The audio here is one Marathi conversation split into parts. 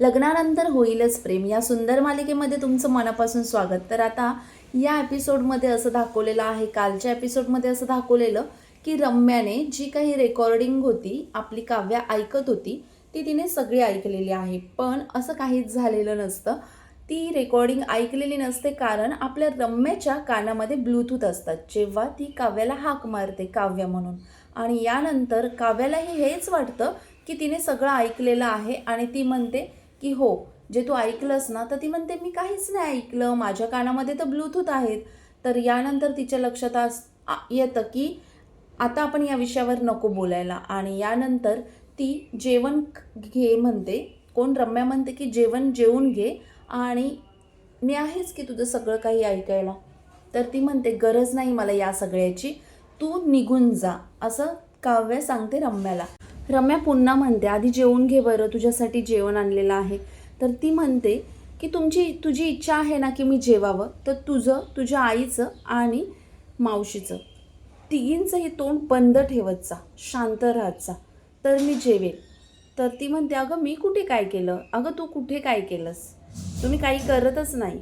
लग्नानंतर होईलच प्रेम. या सुंदर मालिकेमध्ये तुमचं मनापासून स्वागत. तर आता या एपिसोडमध्ये असं दाखवलेलं आहे कालच्या एपिसोडमध्ये असं दाखवलेलं की रम्याने जी काही रेकॉर्डिंग होती आपली काव्या ऐकत होती ती तिने सगळी ऐकलेली आहे. पण असं काहीच झालेलं नसतं. ती रेकॉर्डिंग ऐकलेली नसते कारण आपल्या रम्याच्या कानामध्ये ब्लूटूथ असतात. जेव्हा ती काव्याला हाक मारते काव्य म्हणून. आणि यानंतर काव्यालाही हेच वाटतं की तिने सगळं ऐकलेलं आहे आणि ती म्हणते की हो जे तू ऐकलंस ना तर ती म्हणते मी काहीच नाही ऐकलं. माझ्या कानामध्ये तर ब्लूटूथ आहेत. तर यानंतर तिच्या लक्षात आस येतं की आता आपण या विषयावर नको बोलायला. आणि यानंतर ती जेवण घे म्हणते. कोण? रम्या म्हणते की जेवण जेवून घे. आणि मी आहेच की तुझं सगळं काही ऐकायला. तर ती म्हणते गरज नाही मला या सगळ्याची. तू निघून जा. असं काव्य सांगते रम्याला. रम्या पुन्हा म्हणते आधी जेवून घे बरं तुझ्यासाठी जेवण आणलेलं आहे. तर ती म्हणते की तुमची तुझी इच्छा आहे ना की मी जेवावं तर तुझं तुझ्या आईचं आणि मावशीचं. तिघींचंही तोंड बंद ठेवत जा शांत राहत जा तर मी जेवेल तर ती म्हणते अगं मी कुठे काय केलं? अगं तू कुठे काय केलंस? तुम्ही काही करतच नाही.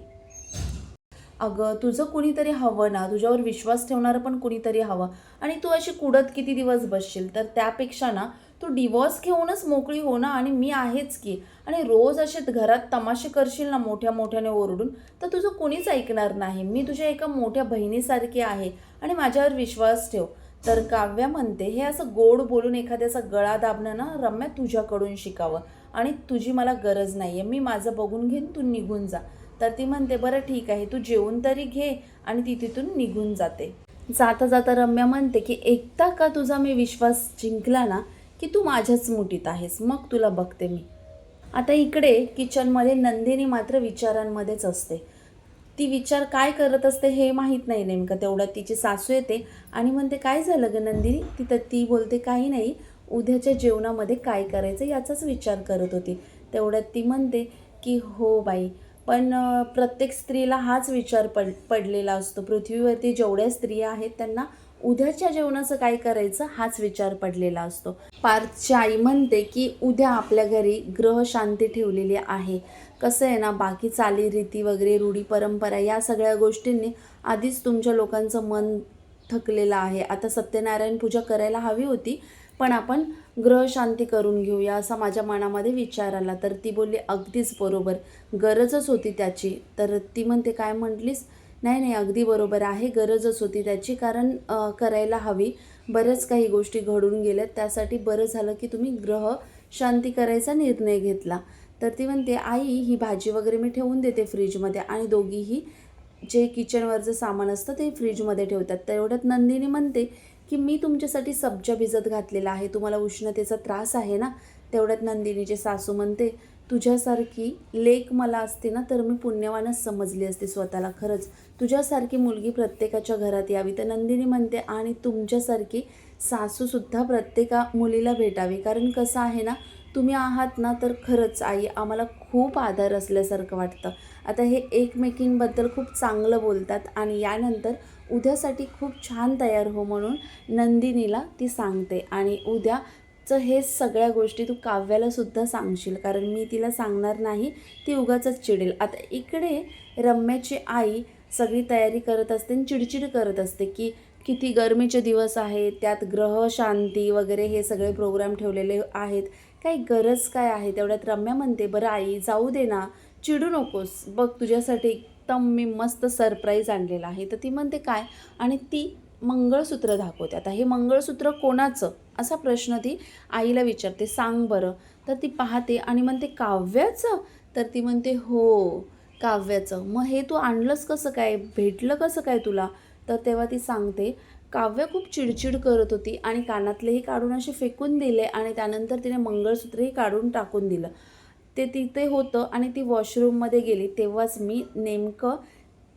अगं तुझं कुणीतरी हवं ना तुझ्यावर विश्वास ठेवणारं पण कुणीतरी हवं. आणि तू अशी कुडत किती दिवस बसशील? तर त्यापेक्षा ना तू डिवॉर्स घेऊनच मोकळी हो ना? आणि मी आहेच की. आणि रोज असे घरात तमाशे करशील ना मोठ्या मोठ्याने ओरडून तर तुझं कुणीच ऐकणार नाही. मी तुझ्या एका मोठ्या बहिणीसारखी आहे आणि माझ्यावर विश्वास ठेव. तर काव्या म्हणते हे असं गोड बोलून एखाद्याचा गळा दाबणं ना रम्या तुझ्याकडून शिकावं. आणि तुझी मला गरज नाही आहे मी माझं बघून घेईन तू निघून जा. तर ती म्हणते बरं ठीक आहे तू जेवून तरी घे आणि ती तिथून निघून जाते. जाता जाता रम्या म्हणते की एकदा का तुझा मी विश्वास जिंकला ना की तू माझ्याच मुठीत आहेस मग तुला बघते मी. आता इकडे किचनमध्ये नंदिनी मात्र विचारांमध्येच असते. ती विचार काय करत असते हे माहीत नाही नेमकं. तेवढ्यात तिची सासू येते आणि म्हणते काय झालं ग नंदिनी? तिथं ती बोलते काही नाही उद्याच्या जेवणामध्ये काय करायचं याचाच विचार करत होती. तेवढ्यात ती म्हणते की हो बाई पण प्रत्येक स्त्रीला हाच विचार पड पडलेला असतो. पृथ्वीवरती जेवढ्या स्त्रिया आहेत त्यांना उद्याच्या जेवणाचं काय करायचं हाच विचार पडलेला असतो. पार्थची आई म्हणते की उद्या आपल्या घरी ग्रह शांती ठेवलेली आहे. कसं आहे ना बाकी चालीरीती वगैरे रूढी परंपरा या सगळ्या गोष्टींनी आधीच तुमच्या लोकांचं मन थकलेलं आहे. आता सत्यनारायण पूजा करायला हवी होती पण आपण ग्रहशांती करून घेऊया असा माझ्या मनामध्ये विचार आला. तर ती बोलली अगदीच बरोबर. गरजच होती त्याची. तर ती म्हणते काय म्हटलीस? नाही नाही अगदी बरोबर आहे. गरजच होती त्याची. कारण करायला हवी. बऱ्याच काही गोष्टी घडून गेल्यात. त्यासाठी बरं झालं की तुम्ही ग्रह शांती करायचा निर्णय घेतला. तर ती म्हणते आई ही भाजी वगैरे मी ठेवून देते फ्रीजमध्ये. आणि दोघीही जे किचनवरचं सामान असतं ते फ्रीजमध्ये ठेवतात. तेवढ्यात नंदिनी म्हणते की मी तुमच्यासाठी सब्जा भिजत घातलेला आहे. तुम्हाला उष्णतेचा त्रास आहे ना? तेवढ्यात नंदिनीचे सासू म्हणते तुझ्यासारखी लेख मला असते ना तर मी पुण्यवानच समजली असते स्वतःला खरंच. तुझ्यासारखी मुलगी प्रत्येकाच्या घरात यावी. तर नंदिनी म्हणते आणि तुमच्यासारखी सासूसुद्धा प्रत्येका मुलीला भेटावी. कारण कसं आहे ना तुम्ही आहात ना तर खरंच आई आम्हाला खूप आधार असल्यासारखं वाटतं. आता हे एकमेकींबद्दल खूप चांगलं बोलतात आणि यानंतर उद्यासाठी खूप छान तयार हो म्हणून नंदिनीला ती सांगते. आणि उद्या तर हे सगळ्या गोष्टी तू काव्याला सुद्धा सांगशील. कारण मी तिला सांगणार नाही ती उगाचच चिडेल. आता इकडे रम्याची आई सगळी तयारी करत असते आणि चिडचिड करत असते की किती गरमीचे दिवस आहेत त्यात ग्रह शांती वगैरे हे सगळे प्रोग्राम ठेवलेले आहेत. काही गरज काय आहे? तेवढ्यात रम्या म्हणते बरं आई जाऊ दे ना. चिडू नकोस. बघ तुझ्यासाठी एकदम मी मस्त सरप्राईज आणलेला आहे. तर ती म्हणते काय? आणि ती मंगळसूत्र दाखवते. आता हे मंगळसूत्र कोणाचं? असा प्रश्न ती आईला विचारते. सांग बरं. तर ती पाहते आणि म्हणते काव्याचं? तर ती म्हणते हो काव्याचं. मग हे तू आणलंस कसं काय? भेटलं कसं काय तुला? तर तेव्हा ती सांगते काव्य खूप चिडचिड करत होती आणि कानातलेही काढून असे फेकून दिले आणि त्यानंतर तिने मंगळसूत्रही काढून टाकून दिलं. ते तिथे होतं आणि ती वॉशरूममध्ये गेली. तेव्हाच मी नेमकं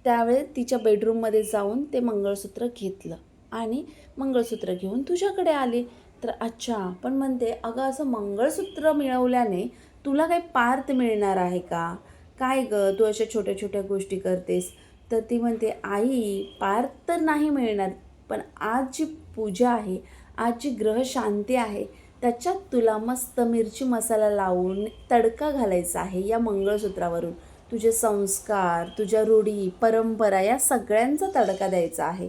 त्यावेळेस तिच्या बेडरूममध्ये जाऊन ते मंगळसूत्र घेतलं. आणि मंगळसूत्र घेऊन तुझ्याकडे आले. तर अच्छा पण म्हणते अगं असं मंगळसूत्र मिळवल्याने तुला काही पार्थ मिळणार आहे का? काय ग तू अशा छोट्या छोट्या गोष्टी करतेस. तर ती म्हणते आई पार्थ तर नाही मिळणार पण आज जी पूजा आहे आज जी ग्रह शांती आहे त्याच्यात तुला मस्त मिरची मसाला लावून तडका घालायचा आहे या मंगळसूत्रावरून. तुझे संस्कार तुझ्या रूढी परंपरा या सगळ्यांचा तडका द्यायचा आहे.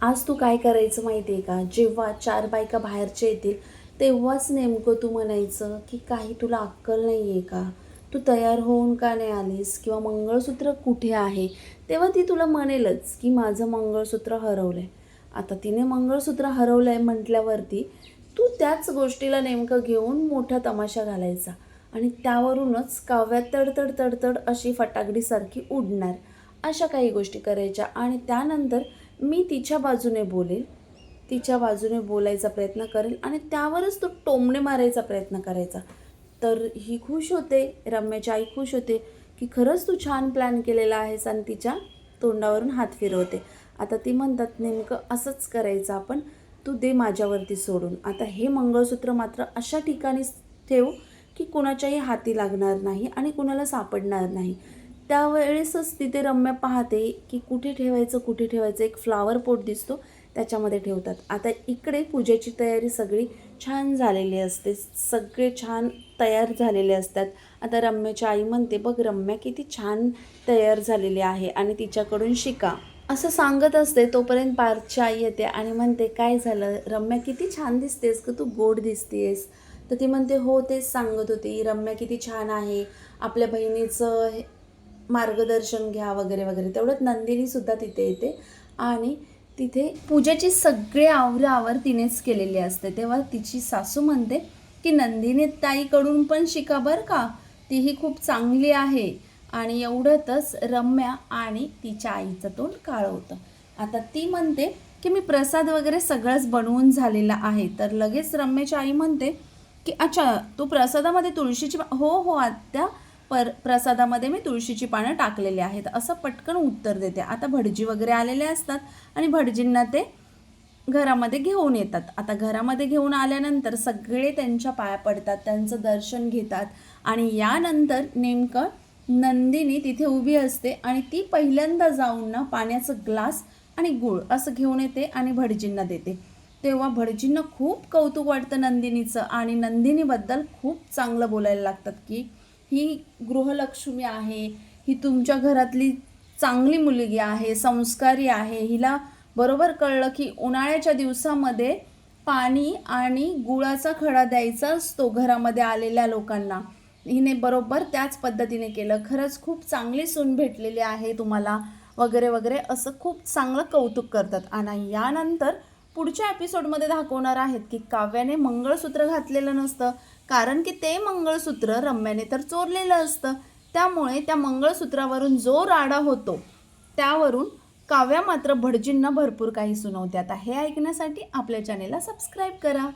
आज तू काय करायचं माहिती आहे का? जेव्हा चार बायका बाहेरच्या येतील तेव्हाच नेमकं तू म्हणायचं की काही तुला अक्कल नाही आहे का? तू तयार होऊन का नाही आलीस किंवा मंगळसूत्र कुठे आहे? तेव्हा ती तुला म्हणेलच की माझं मंगळसूत्र हरवलं आहे आता तिने मंगळसूत्र हरवलं आहे म्हटल्यावरती तू त्याच गोष्टीला नेमकं घेऊन मोठा तमाशा घालायचा. आणि त्यावरूनच काव्यात तडतड तडतड अशी फटाकडीसारखी उडणार. अशा काही गोष्टी करायच्या आणि त्यानंतर मी तिच्या बाजूने बोलेल. तिच्या बाजूने बोलायचा प्रयत्न करेल आणि त्यावरच तो टोमणे मारायचा प्रयत्न करायचा. तर ही खुश होते रम्याची आई खुश होते की खरंच तू छान प्लॅन केलेला आहेस आणि तिच्या तोंडावरून हात फिरवते. आता ती म्हणतात नेमकं असंच करायचं आपण तू दे माझ्यावरती सोडून. आता हे मंगळसूत्र मात्र अशा ठिकाणी ठेव की कुणाच्याही हाती लागणार नाही आणि कुणाला सापडणार नाही. त्यावेळेसच तिथे रम्या पाहते की कुठे ठेवायचं कुठे ठेवायचं. एक फ्लावर पोट दिसतो त्याच्यामध्ये ठेवतात. आता इकडे पूजेची तयारी सगळी छान झालेली असते. सगळे छान तयार झालेले असतात. आता रम्याची आई म्हणते बघ रम्या किती छान तयार झालेली आहे आणि तिच्याकडून शिका. असं सांगत असते. तोपर्यंत पार्थची आई येते आणि म्हणते काय झालं? रम्या किती छान दिसतेस का तू गोड दिसतेस. तर ती म्हणते हो तेच सांगत होती. रम्या किती छान आहे. आपल्या बहिणीचं हे- मार्गदर्शन घ्या वगैरे वगैरे. तेवढ्यात नंदिनीसुद्धा तिथे येते आणि तिथे पूजेची सगळी आवरावर तिनेच केलेली असते. तेव्हा तिची सासू म्हणते की नंदिनी ताईकडून पण शिका बरं का. तीही खूप चांगली आहे. आणि एवढ्यातच रम्या आणि तिच्या आईचं तोंड काळं होतं. आता ती म्हणते की मी प्रसाद वगैरे सगळंच बनवून झालेला आहे. तर लगेच रम्याची आई म्हणते की अच्छा तू प्रसादामध्ये तुळशीची पा- हो हो आत्या. पर प्रसादामध्ये मी तुळशीची पानं टाकलेली आहेत. असं पटकन उत्तर देते. आता भटजी वगैरे आलेले असतात आणि भटजींना ते घरामध्ये घेऊन येतात. आता घरामध्ये घेऊन आल्यानंतर सगळे त्यांच्या पाया पडतात त्यांचं दर्शन घेतात आणि यानंतर नेमकं नंदिनी तिथे उभी असते आणि ती पहिल्यांदा जाऊन ना पाण्याचं ग्लास आणि गुळ असं घेऊन येते आणि भटजींना देते. तेव्हा भटजींना खूप कौतुक वाटतं नंदिनीचं आणि नंदिनीबद्दल खूप चांगलं बोलायला लागतात की ही गृहलक्ष्मी आहे ही तुमच्या घरातली चांगली मुलगी आहे संस्कारी आहे. हिला बरोबर कळलं की उन्हाळ्याच्या दिवसामध्ये पाणी आणि गुळाचा खडा द्यायचा असतो घरामध्ये आलेल्या लोकांना. हिने बरोबर त्याच पद्धतीने केलं. खरंच खूप चांगली सून भेटलेली आहे तुम्हाला वगैरे वगैरे असं खूप चांगलं कौतुक करतात. आणि यानंतर पुढच्या एपिसोडमध्ये दाखवणार आहेत की काव्याने मंगळसूत्र घातलेलं नसतं. कारण की ते मंगळसूत्र रम्याने तर चोरलेलं असतं. त्यामुळे त्या मंगळसूत्रावरून जो राडा होतो त्यावरून काव्या मात्र भटजींना भरपूर काही सुनावत्यात आता हे ऐकण्यासाठी आपल्या चॅनेलला सबस्क्राईब करा.